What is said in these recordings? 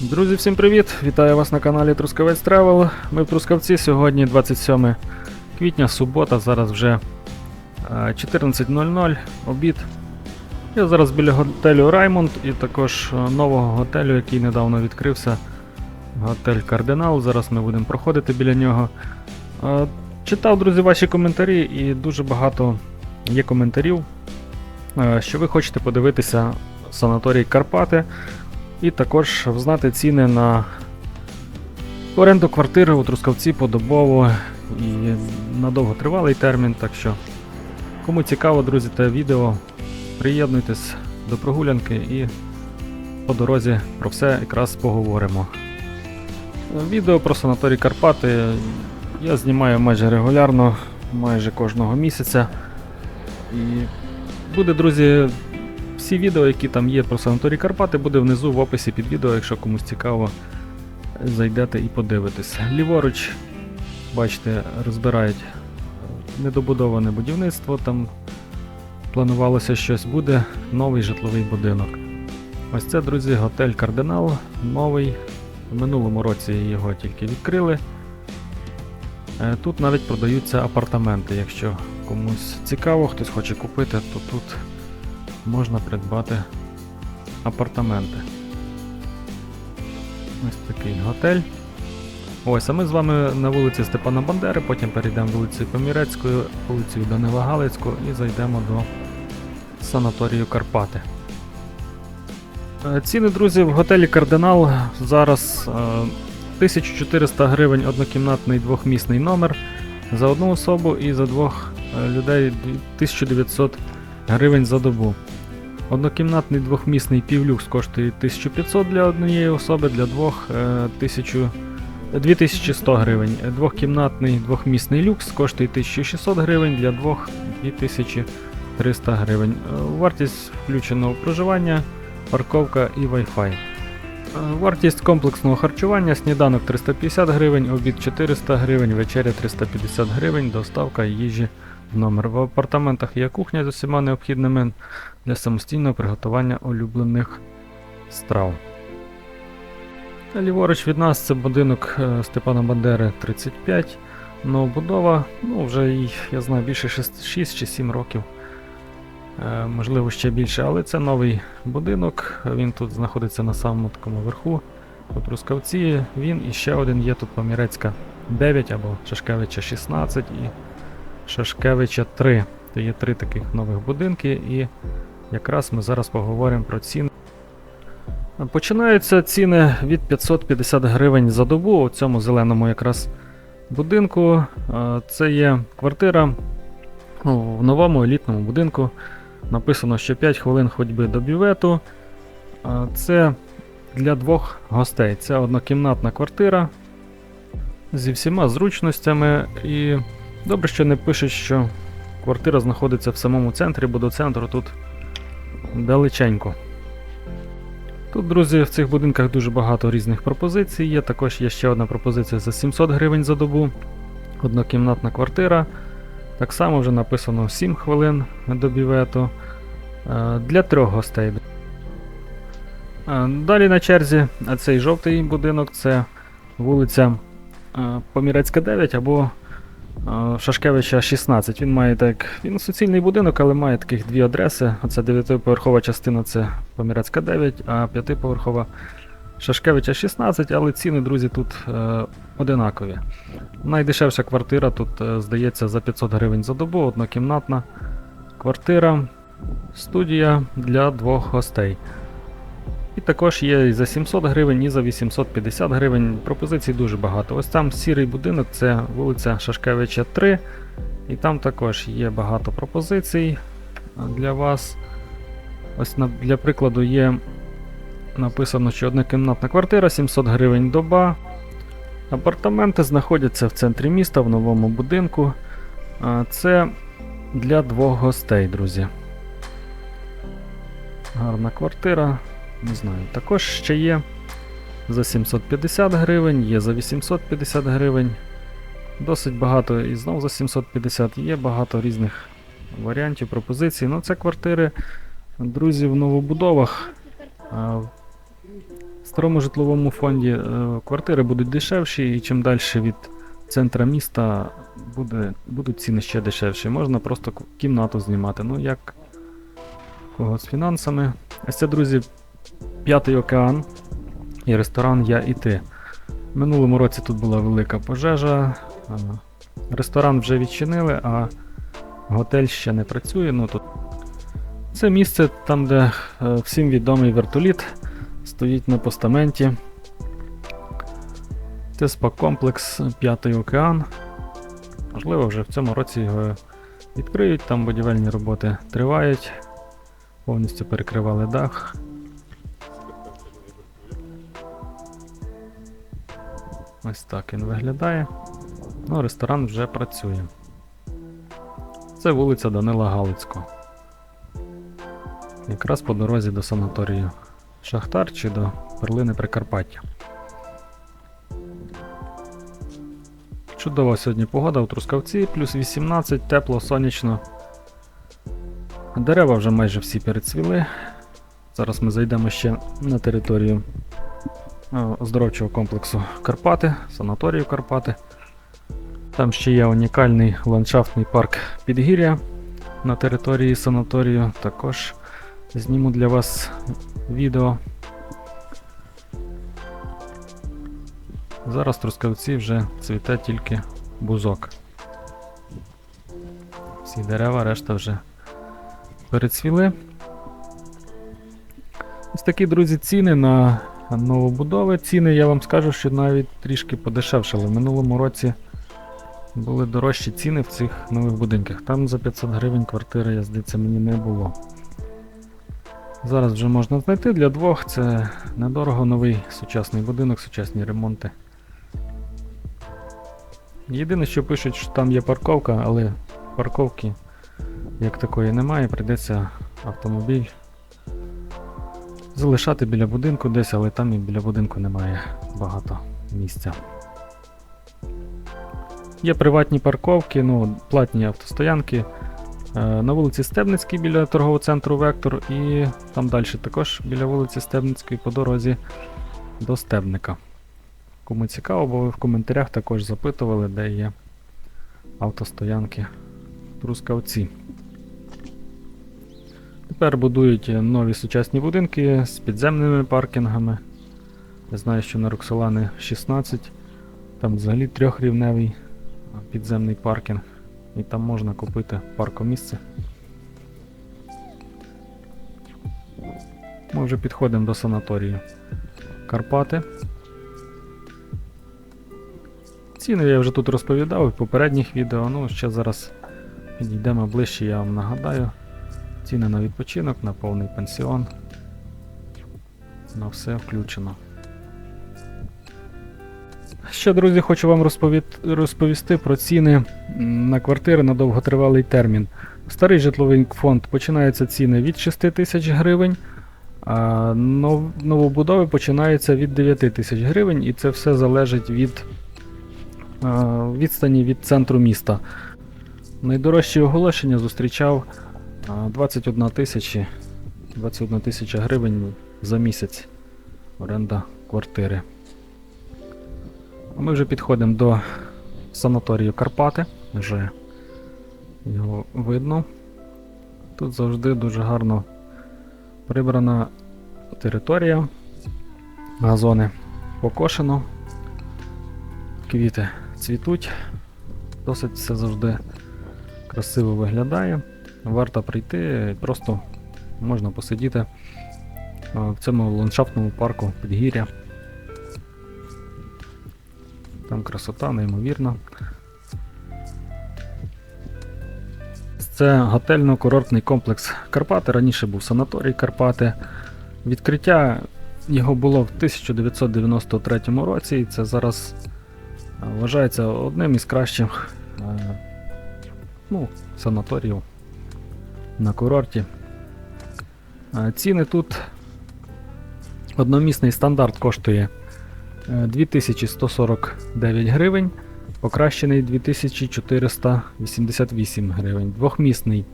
Друзі, всім привіт! Вітаю вас на каналі Трускавець Тревел. Ми в Трускавці сьогодні 27 квітня, субота, зараз вже е, 14.00, обід. Я зараз біля готелю Раймонд і також е, нового готелю, який недавно відкрився. Готель Кардинал. Зараз ми будемо проходити біля нього. Е, Читав, друзі, ваші коментарі, і дуже багато є коментарів, е, що ви хочете подивитися санаторій Карпати. І також знати ціни на оренду квартири у Трускавці подобово і на довготривалий термін. Так що, кому цікаво, друзі, те відео, приєднуйтесь до прогулянки і по дорозі про все якраз поговоримо. Відео про санаторій Карпати я знімаю майже регулярно, майже кожного місяця. І буде, друзі, всі відео, які там є про санаторій Карпати, буде внизу в описі під відео, якщо комусь цікаво, зайдете і подивитесь. Ліворуч, бачите, розбирають недобудоване будівництво, там планувалося щось буде, новий житловий будинок. Ось це, друзі, готель Кардинал, новий. В минулому році його тільки відкрили. Е, Тут навіть продаються апартаменти. Якщо комусь цікаво, хтось хоче купити, то тут можна придбати апартаменти. Ось такий готель. Ось, а ми з вами на вулиці Степана Бандери, потім перейдемо вулицею Помірецькою, вулицею Данила Галицького і зайдемо до санаторію Карпати. Е, Ціни, друзі, в готелі Кардинал зараз е, 1400 гривень однокімнатний двохмісний номер за одну особу і за двох е, людей 1900 гривень за добу. Однокімнатний двохмісний півлюкс коштує 1500 для однієї особи, для двох е, 1000 2100 гривень. Двохкімнатний двохмісний люкс коштує 1600 гривень, для двох 2300 гривень. Е, Вартість включеного проживання, парковка і Wi-Fi. Е, Вартість комплексного харчування, сніданок 350 гривень, обід 400 гривень, вечеря 350 гривень, доставка їжі в номер. В апартаментах є кухня з усіма необхідними для самостійного приготування улюблених страв. Ліворуч від нас це будинок е, Степана Бандери 35. Новобудова, ну вже я знаю, більше 6, 6 чи 7 років. Е, можливо, ще більше, але це новий будинок. Він тут знаходиться на самому такому верху. У Трускавці він і ще один є тут Помірецька 9 або Шашкевича 16 і Шашкевича 3. То є три таких нових будинки, і якраз ми зараз поговоримо про ціни. Починаються ціни від 550 гривень за добу у цьому зеленому якраз будинку. Е, Це є квартира в новому елітному будинку. Написано, що 5 хвилин ходьби до бювету. Е, Це для двох гостей. Це однокімнатна квартира зі всіма зручностями. І добре, що не пишуть, що квартира знаходиться в самому центрі, бо до центру тут далеченько. Тут, друзі, в цих будинках дуже багато різних пропозицій. Є також є ще одна пропозиція за 700 гривень за добу. Однокімнатна квартира. Так само вже написано 7 хвилин до бівету. Е, Для трьох гостей. Е, Далі на черзі цей жовтий будинок це вулиця е, Помірецька 9 або е, Шашкевича 16. Він має так. Він суцільний будинок, але має таких дві адреси. Оце 9-поверхова частина це Помірецька 9, а 5-поверхова Шашкевича 16, але ціни, друзі, тут е, одинакові. Найдешевша квартира тут, е, здається, за 500 гривень за добу, однокімнатна квартира, студія для двох гостей. І також є і за 700 гривень, і за 850 гривень. Пропозицій дуже багато. Ось там сірий будинок, це вулиця Шашкевича 3. І там також є багато пропозицій для вас. Ось для прикладу є написано, що однокімнатна квартира 700 гривень доба. Апартаменти знаходяться в центрі міста в новому будинку. Це для двох гостей, друзі. Гарна квартира. Не знаю. Також ще є за 750 гривень, є за 850 гривень. Досить багато і знову за 750 є багато різних варіантів, пропозицій. Ну, це квартири, друзі, в новобудовах. А, старому житловому фонді е, квартири будуть дешевші, і чим далі від центра міста буде, будуть ціни ще дешевші. Можна просто кімнату знімати. Ну, як кого з фінансами. Ось це, друзі, п'ятий океан і ресторан Я і ти. Минулому році тут була велика пожежа. Ресторан вже відчинили, а готель ще не працює. Ну, тут... Це місце там, де е, всім відомий вертоліт стоїть на постаменті. Це спа-комплекс П'ятий океан. Можливо, вже в цьому році його відкриють, там будівельні роботи тривають. Повністю перекривали дах. Ось так він виглядає. Ну, ресторан вже працює. Це вулиця Данила Галицького. Якраз по дорозі до санаторію Шахтар чи до перлини Прикарпаття. Чудова сьогодні погода у Трускавці, плюс 18, тепло, сонячно. Дерева вже майже всі перецвіли. Зараз ми зайдемо ще на територію оздоровчого комплексу Карпати, санаторію Карпати. Там ще є унікальний ландшафтний парк Підгір'я на території санаторію. Також зніму для вас відео. Зараз Трускавці вже цвіте тільки бузок. Всі дерева, решта вже перецвіли. Ось такі, друзі, ціни на новобудови. Ціни, я вам скажу, що навіть трішки подешевшили. В минулому році були дорожчі ціни в цих нових будинках. Там за 500 гривень квартири, я здається, мені не було. Зараз вже можна знайти для двох. Це недорого новий сучасний будинок, сучасні ремонти. Єдине, що пишуть, що там є парковка, але парковки як такої немає, прийдеться автомобіль залишати біля будинку десь, але там і біля будинку немає багато місця. Є приватні парковки, ну, платні автостоянки. Е, На вулиці Стебницькій біля торгового центру Вектор і там далі також біля вулиці Стебницької по дорозі до Стебника. Кому цікаво, бо ви в коментарях також запитували, де є автостоянки в Трускавці. Тепер будують нові сучасні будинки з підземними паркінгами. Я знаю, що на Роксолани 16, там взагалі трьохрівневий підземний паркінг. І там можна купити паркомісце. Ми вже підходимо до санаторію Карпати. Ціни я вже тут розповідав в попередніх відео, ну ще зараз підійдемо ближче, я вам нагадаю. Ціни на відпочинок, на повний пансіон. На все включено. Ще, друзі, хочу вам розповісти про ціни на квартири на довготривалий термін. Старий житловий фонд починаються ціни від 6 тисяч гривень, а нов- новобудови починаються від 9 тисяч гривень, і це все залежить від відстані від центру міста. Найдорожчі оголошення зустрічав 21 тисячі 21 тисяча гривень за місяць оренда квартири. Ми вже підходимо до санаторію Карпати. Вже його видно. Тут завжди дуже гарно прибрана територія. Газони покошено. Квіти цвітуть. Досить все завжди красиво виглядає. Варто прийти, просто можна посидіти в цьому ландшафтному парку Підгір'я. Там красота, неймовірна. Це готельно-курортний комплекс Карпати. Раніше був санаторій Карпати. Відкриття його було в 1993 році, і це зараз е, вважається одним із кращих е, ну, санаторіїв на курорті. Е, Ціни тут одномісний стандарт коштує е, 2149 гривень, покращений 2488 гривень. Двохмісний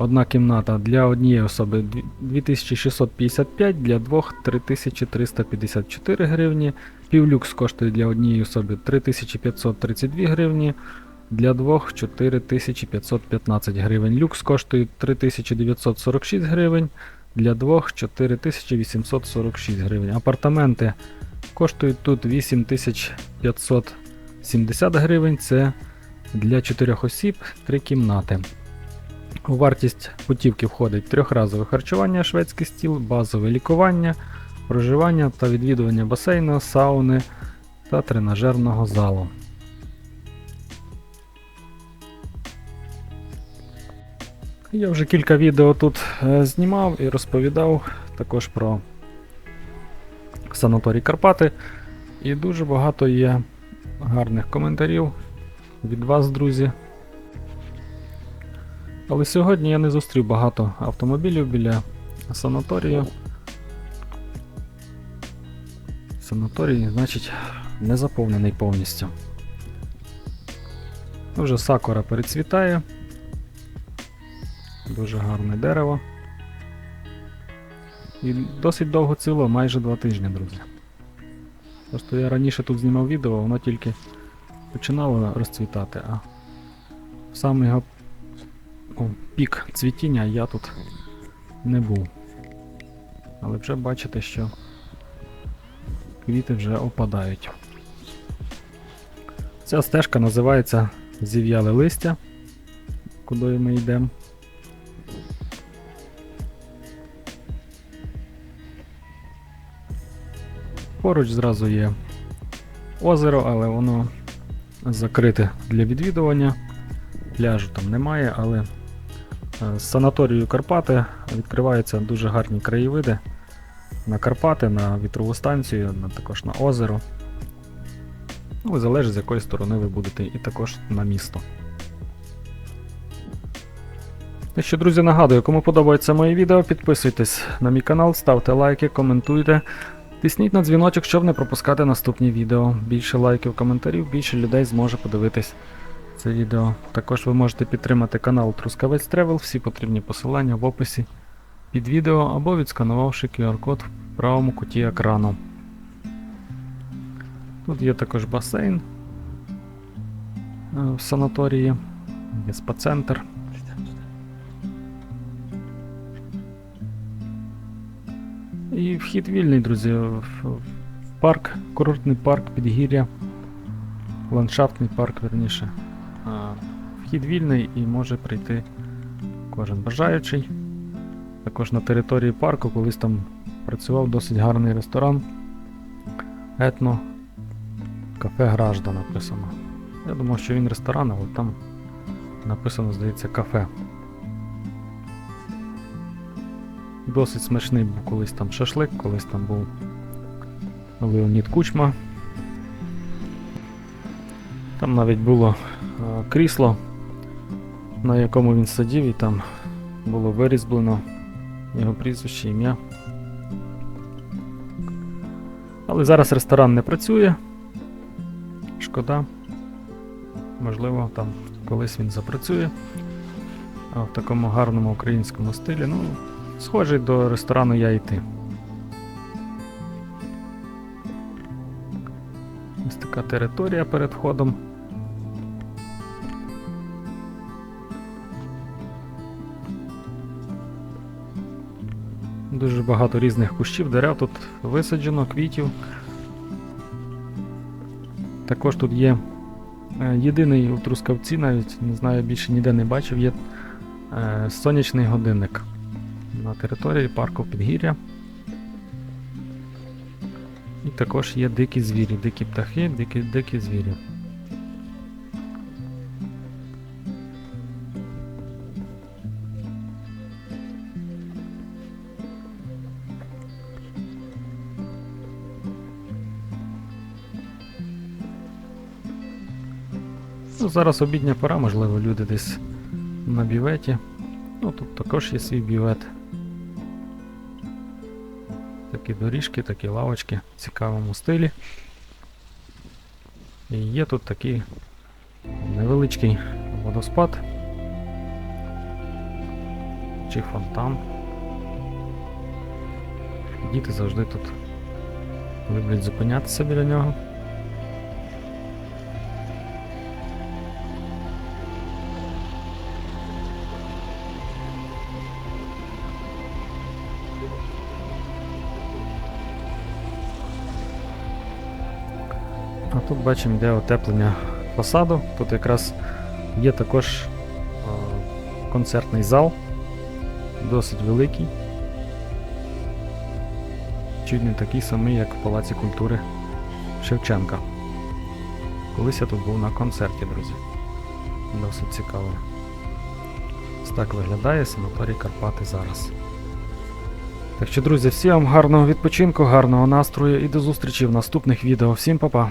одна кімната для однієї особи 2655, для двох 3354 гривні. Півлюкс коштує для однієї особи 3532 гривні, для двох 4515 гривень. Люкс коштує 3946 гривень, для двох 4846 гривень. Апартаменти коштують тут 8570 гривень. Це для 4 осіб 3 кімнати. У вартість путівки входить трьохразове харчування, шведський стіл, базове лікування, проживання та відвідування басейну, сауни та тренажерного залу. Я вже кілька відео тут е, знімав і розповідав також про санаторій Карпати. І дуже багато є гарних коментарів від вас, друзі. Але сьогодні я не зустрів багато автомобілів біля санаторію. Санаторій, значить, не заповнений повністю. Вже сакура перецвітає. Дуже гарне дерево. І досить довго ціло, майже два тижні, друзі. Просто я раніше тут знімав відео, воно тільки починало розцвітати, а в саме його о, пік цвітіння я тут не був. Але вже бачите, що квіти вже опадають. Ця стежка називається Зів'яле листя, куди ми йдемо. Поруч зразу є озеро, але воно закрите для відвідування. Пляжу там немає, але е, з санаторію Карпати відкриваються дуже гарні краєвиди на Карпати, на вітрову станцію, на, також на озеро. Ну, залежить з якої сторони ви будете, і також на місто. Так що, друзі, нагадую, кому подобається моє відео, підписуйтесь на мій канал, ставте лайки, коментуйте. Тисніть на дзвіночок, щоб не пропускати наступні відео. Більше лайків, коментарів, більше людей зможе подивитись це відео. Також ви можете підтримати канал Трускавець Тревел, всі потрібні посилання в описі під відео або відсканувавши QR-код в правому куті екрану. Тут є також басейн е, в санаторії, є спа-центр. Вхід вільний, друзі. В парк, курортний парк Підгір'я. Ландшафтний парк, верніше. Вхід вільний і може прийти кожен бажаючий. Також на території парку колись там працював досить гарний ресторан. Етно Кафе Гражда написано. Я думав, що він ресторан, але там написано, здається, кафе. Досить смачний був колись там шашлик, колись там був Леонід Кучма. Там навіть було е, крісло, на якому він сидів, і там було вирізблено його прізвище, ім'я. Але зараз ресторан не працює. Шкода. Можливо, там колись він запрацює. В такому гарному українському стилі. Ну, схожий до ресторану я йти. Ось така територія перед входом. Дуже багато різних кущів, дерев тут висаджено, квітів. Також тут є е, єдиний у Трускавці, навіть не знаю, більше ніде не бачив, є е, сонячний годинник на території парку Підгір'я. І також є дикі звірі, дикі птахи, дикі, дикі звірі. Ну, зараз обідня пора, можливо, люди десь на бюветі. Ну, тут також є свій бювет. Такі доріжки, такі лавочки в цікавому стилі. І є тут такий невеличкий водоспад. чи фонтан. Діти завжди тут люблять зупинятися біля нього. Тут бачимо, йде утеплення фасаду. Тут якраз є також е, концертний зал, досить великий. Чуть не такий самий, як в Палаці культури Шевченка. Колись я тут був на концерті, друзі. Досить цікаво. Ось так виглядає санаторій Карпати зараз. Так що, друзі, всім вам гарного відпочинку, гарного настрою і до зустрічі в наступних відео. Всім па-па!